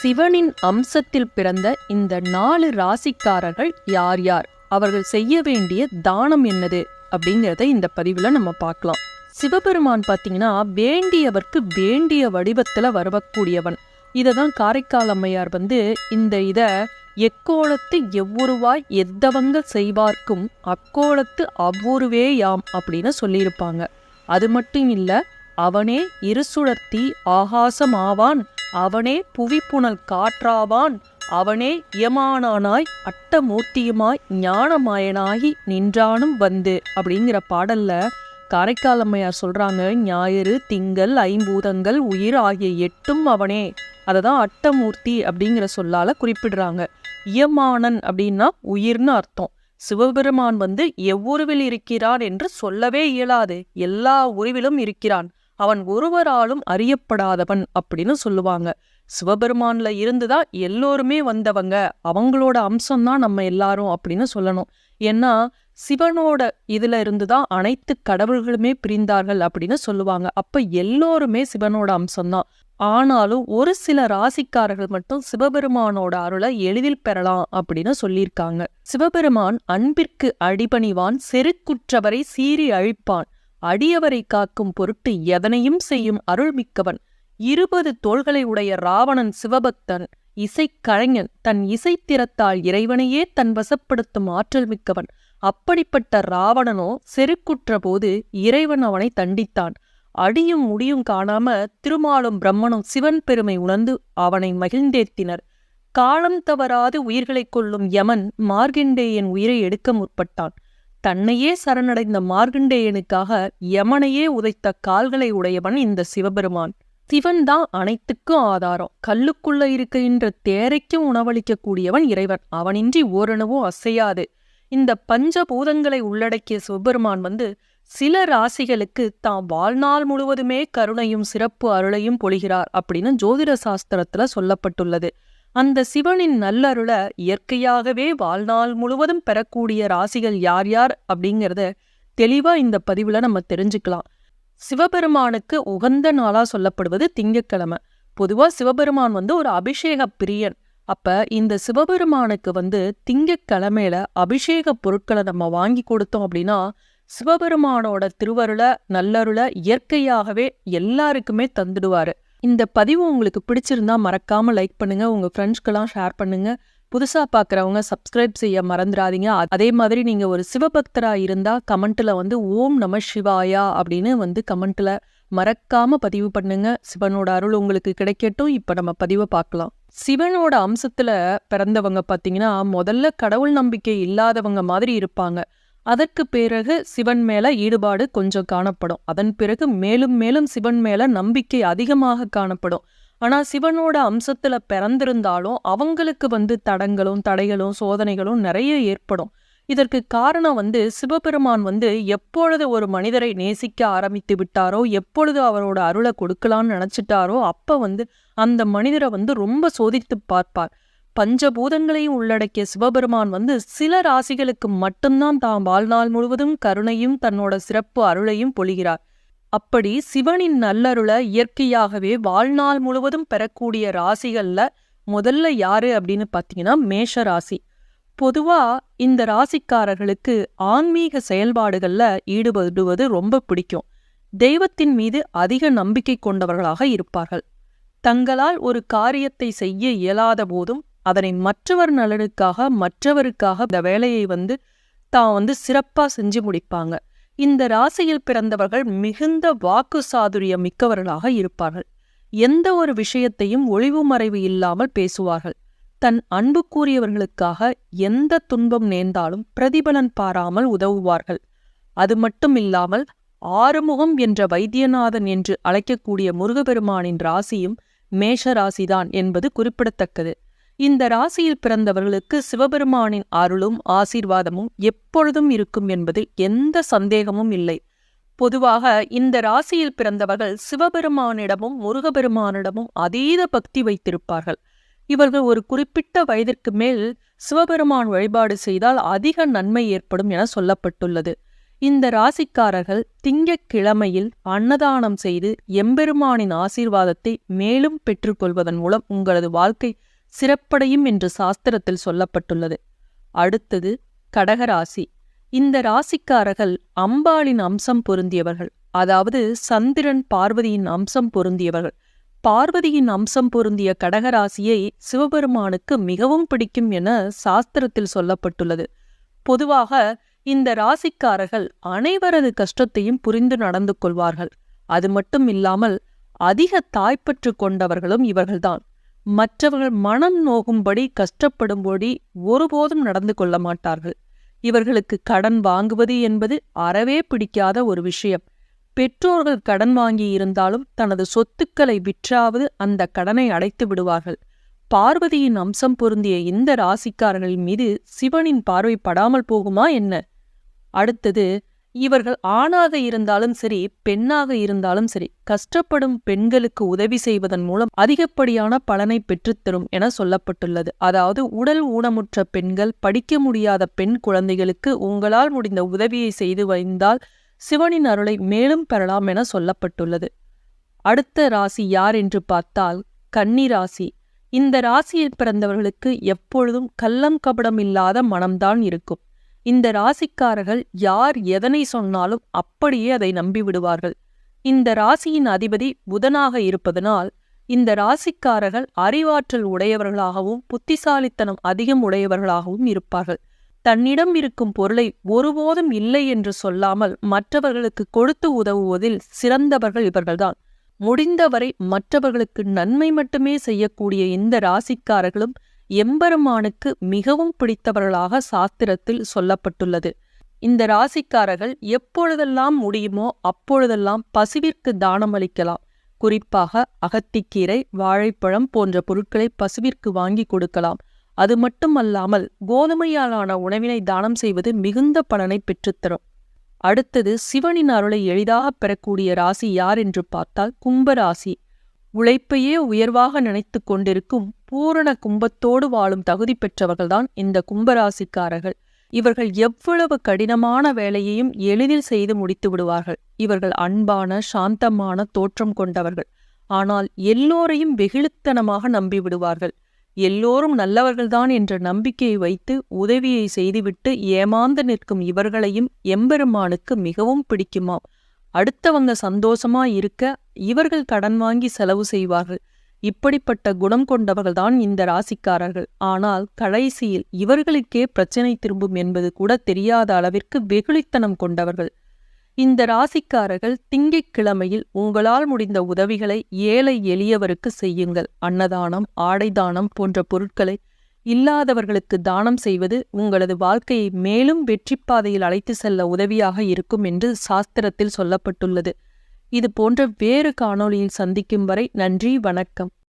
சிவனின் அம்சத்தில் பிறந்த இந்த நாலு ராசிக்காரர்கள் யார் யார்? அவர்கள் செய்ய வேண்டிய தானம் என்னது? அப்படிங்கிறத இந்த பதிவில் நம்ம பார்க்கலாம். சிவபெருமான் பார்த்தீங்கன்னா வேண்டியவர்க்கு வேண்டிய வடிவத்தில் வரவக்கூடியவன். இதை தான் காரைக்கால் அம்மையார் வந்து இந்த இதை எக்கோலத்து எவ்வுருவாய் எத்தவங்க செய்வார்க்கும் அக்கோலத்து அவ்வொருவே யாம் அப்படின்னு சொல்லியிருப்பாங்க. அது மட்டும் இல்லை அவனே இருசுழர்த்தி ஆகாசமாவான் அவனே புவிப்புணல் காற்றாவான் அவனே யமானானாய் அட்டமூர்த்தியுமாய் ஞானமயனாகி நின்றானும் வந்து. அப்படிங்கிற பாடல்ல காரைக்கால் அம்மையார் சொல்றாங்க ஞாயிறு திங்கள் ஐம்பூதங்கள் உயிர் ஆகிய எட்டும் அவனே. அதை தான் அட்டமூர்த்தி அப்படிங்கிற சொல்லால குறிப்பிடுறாங்க. இயமானன் அப்படின்னா உயிர்னு அர்த்தம். சிவபெருமான் வந்து எவ்வுருவில் இருக்கிறான் என்று சொல்லவே இயலாது. எல்லா உருவிலும் இருக்கிறான். அவன் ஒருவராலும் அறியப்படாதவன் அப்படின்னு சொல்லுவாங்க. சிவபெருமான்ல இருந்துதான் எல்லோருமே வந்தவங்க. அவங்களோட அம்சம்தான் நம்ம எல்லாரும் அப்படின்னு சொல்லணும். ஏன்னா சிவனோட இதுல இருந்துதான் அனைத்து கடவுள்களுமே பிரிந்தார்கள் அப்படின்னு சொல்லுவாங்க. அப்ப எல்லோருமே சிவனோட அம்சம்தான். ஆனாலும் ஒரு சில ராசிக்காரர்கள் மட்டும் சிவபெருமானோட அருளை எளிதில் பெறலாம் அப்படின்னு சொல்லியிருக்காங்க. சிவபெருமான் அன்பிற்கு அடிபணிவான் செருக்குற்றவரை சீறி அழிப்பான். அடியவரை காக்கும் பொருட்டு எதனையும் செய்யும் அருள்மிக்கவன். இருபது தோள்களை உடைய ராவணன் சிவபக்தன் இசைக்கலைஞன் தன் இசைத்திறத்தால் இறைவனையே தன் வசப்படுத்தும் ஆற்றல் மிக்கவன் அப்படிப்பட்ட ராவணனோ செருக்குற்ற போது இறைவன் அவனை தண்டித்தான். அடியும் முடியும் காணாம திருமாலும் பிரம்மனும் சிவன் பெருமை உணர்ந்து அவனை மகிழ்ந்தேத்தினர் காலம் தவறாது உயிர்களைக் கொள்ளும் யமன் மார்கண்டேயன் உயிரை எடுக்க முற்பட்டான். தன்னையே சரணடைந்த மார்கண்டேயனுக்காக யமனையே உதைத்த கால்களை உடையவன் இந்த சிவபெருமான். சிவன் தான் அனைத்துக்கும் ஆதாரம். கல்லுக்குள்ள இருக்கின்ற தேரைக்கும் உணவளிக்கக்கூடியவன் இறைவன். அவனின்றி ஓரணவும் அசையாது. இந்த பஞ்சபூதங்களை உள்ளடக்கிய சிவபெருமான் வந்து சில ராசிகளுக்கு தாம் வாழ்நாள் முழுவதுமே கருணையும் சிறப்பு அருளையும் பொழிகிறார் அப்படின்னு ஜோதிட சாஸ்திரத்துல சொல்லப்பட்டுள்ளது. அந்த சிவனின் நல்லருள இயற்கையாகவே வாழ்நாள் முழுவதும் பெறக்கூடிய ராசிகள் யார் யார் அப்படிங்கிறத தெளிவா இந்த பதிவுல நம்ம தெரிஞ்சுக்கலாம். சிவபெருமானுக்கு உகந்த நாளா சொல்லப்படுவது திங்கக்கிழமை பொதுவா சிவபெருமான் வந்து ஒரு அபிஷேக பிரியன். அப்ப இந்த சிவபெருமானுக்கு வந்து திங்கக்கிழமையில அபிஷேக பொருட்களை நம்ம வாங்கி கொடுத்தோம் அப்படின்னா சிவபெருமானோட திருவருள நல்லருள இயற்கையாகவே எல்லாருக்குமே தந்துடுவாரு. இந்த பதிவு உங்களுக்கு பிடிச்சிருந்தா மறக்காம லைக் பண்ணுங்க உங்க ஃப்ரெண்ட்ஸ்க்கெல்லாம் ஷேர் பண்ணுங்க. புதுசா பார்க்குறவங்க சப்ஸ்கிரைப் செய்ய மறந்துடாதீங்க. அதே மாதிரி நீங்க ஒரு சிவபக்தரா இருந்தா கமெண்ட்ல வந்து ஓம் நம சிவாயா அப்படின்னு வந்து கமெண்ட்ல மறக்காம பதிவு பண்ணுங்க. சிவனோட அருள் உங்களுக்கு கிடைக்கட்டும். இப்ப நம்ம பதிவை பார்க்கலாம். சிவனோட அம்சத்துல பிறந்தவங்க பாத்தீங்கன்னா முதல்ல கடவுள் நம்பிக்கை இல்லாதவங்க மாதிரி இருப்பாங்க. அதற்கு பிறகு சிவன் மேல ஈடுபாடு கொஞ்சம் காணப்படும். அதன் பிறகு மேலும் மேலும் சிவன் மேல நம்பிக்கை அதிகமாக காணப்படும். ஆனா சிவனோட அம்சத்துல பிறந்திருந்தாலும் அவங்களுக்கு வந்து தடங்களும் தடைகளும் சோதனைகளும் நிறைய ஏற்படும். இதற்கு காரணம் வந்து சிவபெருமான் வந்து எப்பொழுது ஒரு மனிதரை நேசிக்க ஆரம்பித்து விட்டாரோ எப்பொழுது அவரோட அருளை கொடுக்கலாம்னு நினைச்சிட்டாரோ அப்போ வந்து அந்த மனிதரை வந்து ரொம்ப சோதித்து பார்ப்பார். பஞ்சபூதங்களையும் உள்ளடக்கிய சிவபெருமான் வந்து சில ராசிகளுக்கு மட்டும்தான் தாம் வாழ்நாள் முழுவதும் கருணையும் தன்னோட சிறப்பு அருளையும் பொழிகிறார். அப்படி சிவனின் நல்லருளை இயற்கையாகவே வாழ்நாள் முழுவதும் பெறக்கூடிய ராசிகள்ல முதல்ல யாரு அப்படின்னு பார்த்தீங்கன்னா மேஷ ராசி. பொதுவா இந்த ராசிக்காரர்களுக்கு ஆன்மீக செயல்பாடுகள்ல ஈடுபடுவது ரொம்ப பிடிக்கும். தெய்வத்தின் மீது அதிக நம்பிக்கை கொண்டவர்களாக இருப்பார்கள். தங்களால் ஒரு காரியத்தை செய்ய இயலாத போதும் அதனை மற்றவர் நலனுக்காக மற்றவருக்காக இந்த வேலையை வந்து தான் வந்து சிறப்பாக செஞ்சு முடிப்பாங்க. இந்த ராசியில் பிறந்தவர்கள் மிகுந்த வாக்கு சாதுரியம் மிக்கவர்களாக இருப்பார்கள். எந்த ஒரு விஷயத்தையும் ஒளிவு மறைவு இல்லாமல் பேசுவார்கள். தன் அன்புக்குரியவர்களுக்காக எந்த துன்பம் நேர்ந்தாலும் பிரதிபலன் பாராமல் உதவுவார்கள். அது மட்டும் இல்லாமல் ஆறுமுகம் என்ற வைத்தியநாதன் என்று அழைக்கக்கூடிய முருகபெருமானின் ராசியும் மேஷ ராசிதான் என்பது குறிப்பிடத்தக்கது. இந்த ராசியில் பிறந்தவர்களுக்கு சிவபெருமானின் அருளும் ஆசீர்வாதமும் எப்பொழுதும் இருக்கும் என்பதில் எந்த சந்தேகமும் இல்லை. பொதுவாக இந்த ராசியில் பிறந்தவர்கள் சிவபெருமானிடமும் முருகபெருமானிடமும் அதீத பக்தி வைத்திருப்பார்கள். இவர்கள் ஒரு குறிப்பிட்ட வயதிற்கு மேல் சிவபெருமான் வழிபாடு செய்தால் அதிக நன்மை ஏற்படும் என சொல்லப்பட்டுள்ளது. இந்த ராசிக்காரர்கள் திங்கக்கிழமையில் அன்னதானம் செய்து எம்பெருமானின் ஆசீர்வாதத்தை மேலும் பெற்றுக்கொள்வதன் மூலம் உங்களது வாழ்க்கை சிறப்படையும் என்று சாஸ்திரத்தில் சொல்லப்பட்டுள்ளது. அடுத்தது கடகராசி. இந்த ராசிக்காரர்கள் அம்பாளின் அம்சம் பொருந்தியவர்கள். அதாவது சந்திரன் பார்வதியின் அம்சம் பொருந்தியவர்கள். பார்வதியின் அம்சம் பொருந்திய கடகராசியை சிவபெருமானுக்கு மிகவும் பிடிக்கும் என சாஸ்திரத்தில் சொல்லப்பட்டுள்ளது. பொதுவாக இந்த ராசிக்காரர்கள் அனைவரது கஷ்டத்தையும் புரிந்து நடந்து கொள்வார்கள். அது மட்டும் இல்லாமல் அதிக தாய்ப்பற்று கொண்டவர்களும் இவர்கள்தான். மற்றவர்கள் மனம் நோகும்படி கஷ்டப்படும்படி ஒருபோதும் நடந்து கொள்ள மாட்டார்கள். இவர்களுக்கு கடன் வாங்குவது என்பது அறவே பிடிக்காத ஒரு விஷயம். பெற்றோர்கள் கடன் வாங்கி இருந்தாலும் தனது சொத்துக்களை விற்றாவது அந்த கடனை அடைத்து விடுவார்கள். பார்வதியின் அம்சம் பொருந்திய இந்த ராசிக்காரர்கள் மீது சிவனின் பார்வை படாமல் போகுமா என்ன? அடுத்தது இவர்கள் ஆணாக இருந்தாலும் சரி பெண்ணாக இருந்தாலும் சரி கஷ்டப்படும் பெண்களுக்கு உதவி செய்வதன் மூலம் அதிகப்படியான பலனை பெற்றுத்தரும் என சொல்லப்பட்டுள்ளது. அதாவது உடல் ஊனமுற்ற பெண்கள் படிக்க முடியாத பெண் குழந்தைகளுக்கு உங்களால் முடிந்த உதவியை செய்து வைந்தால் சிவனின் அருளை மேலும் பெறலாம் என சொல்லப்பட்டுள்ளது. அடுத்த ராசி யார் என்று பார்த்தால் கன்னி ராசி. இந்த ராசியில் பிறந்தவர்களுக்கு எப்பொழுதும் கள்ளம் கபடம் இல்லாத மனம்தான் இருக்கும். இந்த ராசிக்காரர்கள் யார் எதனை சொன்னாலும் அப்படியே அதை நம்பிவிடுவார்கள். இந்த ராசியின் அதிபதி புதனாக இருப்பதனால் இந்த ராசிக்காரர்கள் அறிவாற்றல் உடையவர்களாகவும் புத்திசாலித்தனம் அதிகம் உடையவர்களாகவும் இருப்பார்கள். தன்னிடம் இருக்கும் பொருளை ஒருபோதும் இல்லை என்று சொல்லாமல் மற்றவர்களுக்கு கொடுத்து உதவுவதில் சிறந்தவர்கள் இவர்கள்தான். முடிந்தவரை மற்றவர்களுக்கு நன்மை மட்டுமே செய்யக்கூடிய இந்த ராசிக்காரர்களும் எம்பெருமானுக்கு மிகவும் பிடித்தவர்களாக சாஸ்திரத்தில் சொல்லப்பட்டுள்ளது. இந்த ராசிக்காரர்கள் எப்பொழுதெல்லாம் முடியுமோ அப்பொழுதெல்லாம் பசுவிற்கு தானம் அளிக்கலாம். குறிப்பாக அகத்திக்கீரை வாழைப்பழம் போன்ற பொருட்களை பசுவிற்கு வாங்கி கொடுக்கலாம். அது மட்டுமல்லாமல் கோதுமையாலான உணவினை தானம் செய்வது மிகுந்த பலனை பெற்றுத்தரும். அடுத்தது சிவனின் அருளை எளிதாக பெறக்கூடிய ராசி யார் என்று பார்த்தால் கும்பராசி. உழைப்பையே உயர்வாக நினைத்து கொண்டிருக்கும் பூரண கும்பத்தோடு வாழும் தகுதி பெற்றவர்கள்தான் இந்த கும்பராசிக்காரர்கள். இவர்கள் எவ்வளவு கடினமான வேலையையும் எளிதில் செய்து முடித்து விடுவார்கள். இவர்கள் அன்பான சாந்தமான தோற்றம் கொண்டவர்கள். ஆனால் எல்லோரையும் வெகுளித்தனமாக நம்பி விடுவார்கள். எல்லோரும் நல்லவர்கள்தான் என்ற நம்பிக்கையை வைத்து உதவியை செய்துவிட்டு ஏமாந்து நிற்கும் இவர்களையும் எம்பெருமானுக்கு மிகவும் பிடிக்குமாம். அடுத்தவங்க சந்தோஷமா இருக்க இவர்கள் கடன் வாங்கி செலவு செய்வார்கள். இப்படிப்பட்ட குணம் கொண்டவர்கள்தான் இந்த ராசிக்காரர்கள். ஆனால் கடைசியில் இவர்களுக்கே பிரச்சனை திரும்பும் என்பது கூட தெரியாத அளவிற்கு வெகுளித்தனம் கொண்டவர்கள். இந்த ராசிக்காரர்கள் திங்கட்கிழமையில் உங்களால் முடிந்த உதவிகளை ஏழை எளியவருக்கு செய்யுங்கள். அன்னதானம் ஆடைதானம் போன்ற பொருட்களை இல்லாதவர்களுக்கு தானம் செய்வது உங்களது வாழ்க்கையை மேலும் வெற்றிப்பாதையில் அழைத்து செல்ல உதவியாக இருக்கும் என்று சாஸ்திரத்தில் சொல்லப்பட்டுள்ளது. இது போன்ற வேறு காணொளியில் சந்திக்கும் வரை நன்றி வணக்கம்.